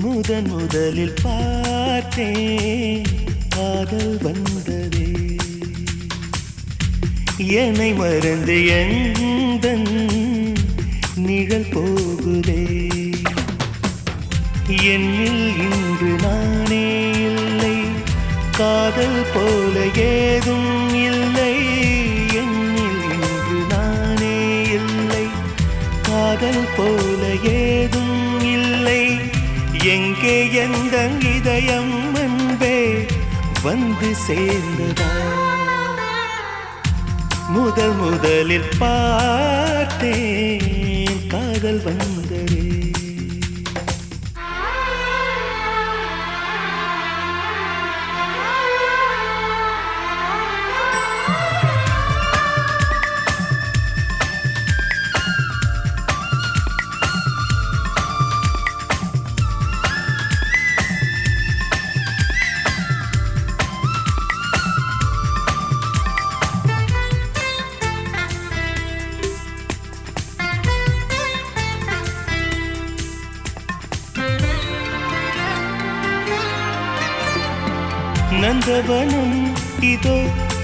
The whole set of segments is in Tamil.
முதன் முதலில் பார்த்தேன் காதல் வந்ததே. என்னை மறந்து எந்த நிழல் போகுதே? என்னில் இன்று நானே இல்லை காதல் போல ஏதும் இல்லை. என்னில் இன்று நானே இல்லை காதல் போல ஏதும் இல்லை. எங்கே எந்த இதயம் அன்பே வந்து சேர்ந்ததா? முதல் முதலில் பார்த்தேன். காதல் வந்ததே. நந்தவனம். இதோ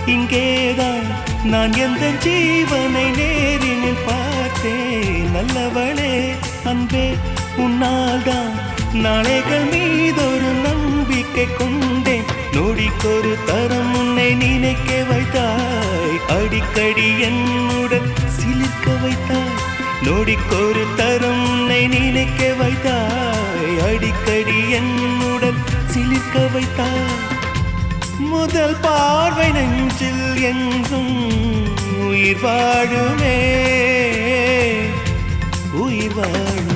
இங்கேதான் நான் எந்த ஜீவனை நேரினில் பார்த்தேன். நல்லவளே அன்பே உன்னால்தான் நாளைகள் மீதொரு நம்பிக்கை கொண்டேன். நொடிக்கொரு தரம் உன்னை நினைக்க வைத்தாய். அடிக்கடி என்னுடன் சிலிர்க்க வைத்தாய். நொடிக்கொரு தரம் உன்னை நினைக்க வைத்தாய். அடிக்கடி என்னுடன் சிலிர்க்க வைத்தாய். முதல் பார்வை நெஞ்சில் எங்கும் உயிர் வாழுமே. உயிர் வாழும்